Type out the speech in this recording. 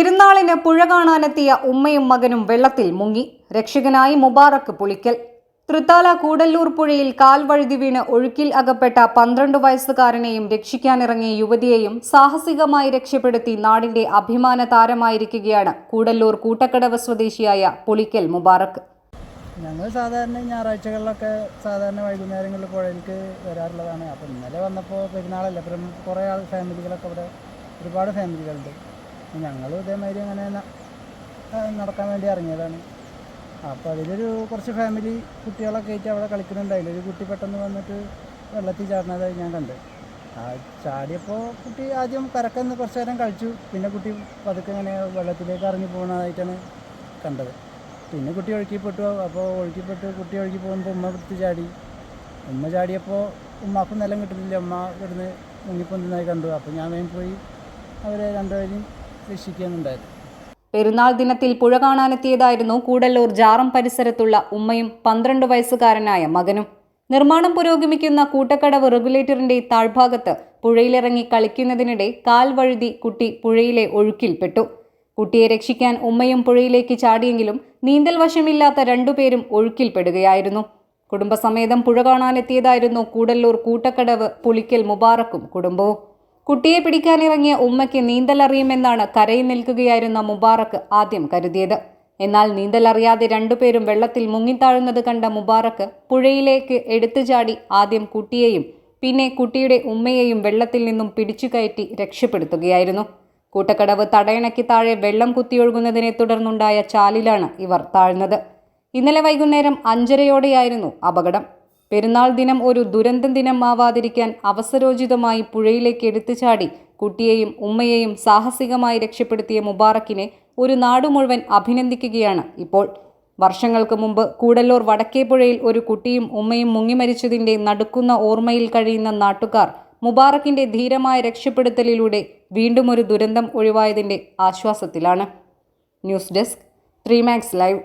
പെരുന്നാളിന് പുഴ കാണാനെത്തിയ ഉമ്മയും മകനും വെള്ളത്തിൽ മുങ്ങി. രക്ഷകനായി മുബാറക്ക് പുളിക്കൽ. തൃത്താല കൂടല്ലൂർ പുഴയിൽ കാൽവഴുതി വീണ് ഒഴുക്കിൽ അകപ്പെട്ട പന്ത്രണ്ട് വയസ്സുകാരനെയും രക്ഷിക്കാനിറങ്ങിയ യുവതിയെയും സാഹസികമായി രക്ഷപ്പെടുത്തി നാടിന്റെ അഭിമാന താരമായിരിക്കുകയാണ് കൂടല്ലൂർ കൂട്ടക്കടവ് സ്വദേശിയായ പുളിക്കൽ മുബാറക്ക് ഞങ്ങൾ സാധാരണ ഞായറാഴ്ചകളിലൊക്കെ സാധാരണ വൈകുന്നേരങ്ങളിൽ പുഴയിലേക്ക് വരാറുള്ളതാണ്. അപ്പോൾ ഇന്നലെ വന്നപ്പോൾ പെരുന്നാളല്ലേ. കുറേ ആൾ ഫാമിലികളൊക്കെ ഇവിടെ ഒരുപാട് ഫാമിലികളുണ്ട് ഞങ്ങൾ ഇതേമാതിരി അങ്ങനെ നടക്കാൻ വേണ്ടി ഇറങ്ങിയതാണ്. അപ്പോൾ അതിലൊരു കുറച്ച് ഫാമിലി കുട്ടികളൊക്കെ ആയിട്ട് അവിടെ കളിക്കുന്നുണ്ട്. അതിലൊരു കുട്ടി പെട്ടെന്ന് വന്നിട്ട് വെള്ളത്തിൽ ചാടുന്നതായി ഞാൻ കണ്ട്. ആ ചാടിയപ്പോൾ കുട്ടി ആദ്യം കരക്കെന്ന് കുറച്ച് നേരം കളിച്ചു. പിന്നെ കുട്ടി പതുക്കെ ഇങ്ങനെ വെള്ളത്തിലേക്ക് ഇറങ്ങി പോകുന്നതായിട്ടാണ് കണ്ടത്. പിന്നെ കുട്ടി ഒഴുക്കിപ്പെട്ടു. അപ്പോൾ ഒഴുക്കിപ്പെട്ട് കുട്ടി ഒഴുകി പോകുമ്പോൾ ഉമ്മ എടുത്ത് ചാടി. ഉമ്മ ചാടിയപ്പോൾ ഉമ്മാക്കും നിലം കിട്ടുന്നില്ല. ഉമ്മ ഇവിടുന്ന് മുങ്ങിപ്പൊന്തുന്നതായി കണ്ടു. അപ്പോൾ ഞാൻ വേഗം പോയി അവരെ രണ്ടുപേരെയും രക്ഷിക്കുന്നുണ്ടായിരുന്നു പെരുന്നാൾ ദിനത്തിൽ പുഴ കാണാനെത്തിയതായിരുന്നു കൂടല്ലൂർ ജാറം പരിസരത്തുള്ള ഉമ്മയും പന്ത്രണ്ട് വയസ്സുകാരനായ മകനും. നിർമ്മാണം പുരോഗമിക്കുന്ന കൂട്ടക്കടവ് റെഗുലേറ്ററിന്റെ താഴ്ഭാഗത്ത് പുഴയിലിറങ്ങി കളിക്കുന്നതിനിടെ കാൽ വഴുതി കുട്ടി പുഴയിലെ ഒഴുക്കിൽപ്പെട്ടു. കുട്ടിയെ രക്ഷിക്കാൻ ഉമ്മയും പുഴയിലേക്ക് ചാടിയെങ്കിലും നീന്തൽ വശമില്ലാത്ത രണ്ടുപേരും ഒഴുക്കിൽപ്പെടുകയായിരുന്നു. കുടുംബസമേതം പുഴ കാണാനെത്തിയതായിരുന്നു കൂടല്ലൂർ കൂട്ടക്കടവ് പുളിക്കൽ മുബാറക്കും കുടുംബവും. കുട്ടിയെ പിടിക്കാനിറങ്ങിയ ഉമ്മയ്ക്ക് നീന്തലറിയുമെന്നാണ് കരയിൽ നിൽക്കുകയായിരുന്ന മുബാറക്ക് ആദ്യം കരുതിയത്. എന്നാൽ നീന്തലറിയാതെ രണ്ടുപേരും വെള്ളത്തിൽ മുങ്ങിത്താഴുന്നത് കണ്ട മുബാറക്ക് പുഴയിലേക്ക് എടുത്തു ചാടി ആദ്യം കുട്ടിയെയും പിന്നെ കുട്ടിയുടെ ഉമ്മയെയും വെള്ളത്തിൽ നിന്നും പിടിച്ചു കയറ്റി രക്ഷപ്പെടുത്തുകയായിരുന്നു. കൂട്ടക്കടവ് തടയണയ്ക്ക് താഴെ വെള്ളം കുത്തിയൊഴുകുന്നതിനെ തുടർന്നുണ്ടായ ചാലിലാണ് ഇവർ താഴ്ന്നത്. ഇന്നലെ വൈകുന്നേരം അഞ്ചരയോടെയായിരുന്നു അപകടം. പെരുന്നാൾ ദിനം ഒരു ദുരന്ത ദിനം ആവാതിരിക്കാൻ അവസരോചിതമായി പുഴയിലേക്ക് എടുത്തു ചാടി കുട്ടിയെയും ഉമ്മയെയും സാഹസികമായി രക്ഷപ്പെടുത്തിയ മുബാറക്കിനെ ഒരു നാടു മുഴുവൻ അഭിനന്ദിക്കുകയാണ് ഇപ്പോൾ. വർഷങ്ങൾക്ക് മുമ്പ് കൂടല്ലൂർ വടക്കേപ്പുഴയിൽ ഒരു കുട്ടിയും ഉമ്മയും മുങ്ങിമരിച്ചതിന്റെ നടുക്കുന്ന ഓർമ്മയിൽ കഴിയുന്ന നാട്ടുകാർ മുബാറക്കിന്റെ ധീരമായ രക്ഷപ്പെടുത്തലിലൂടെ വീണ്ടും ഒരു ദുരന്തം ഒഴിവായതിന്റെ ആശ്വാസത്തിലാണ്. News desk three max live.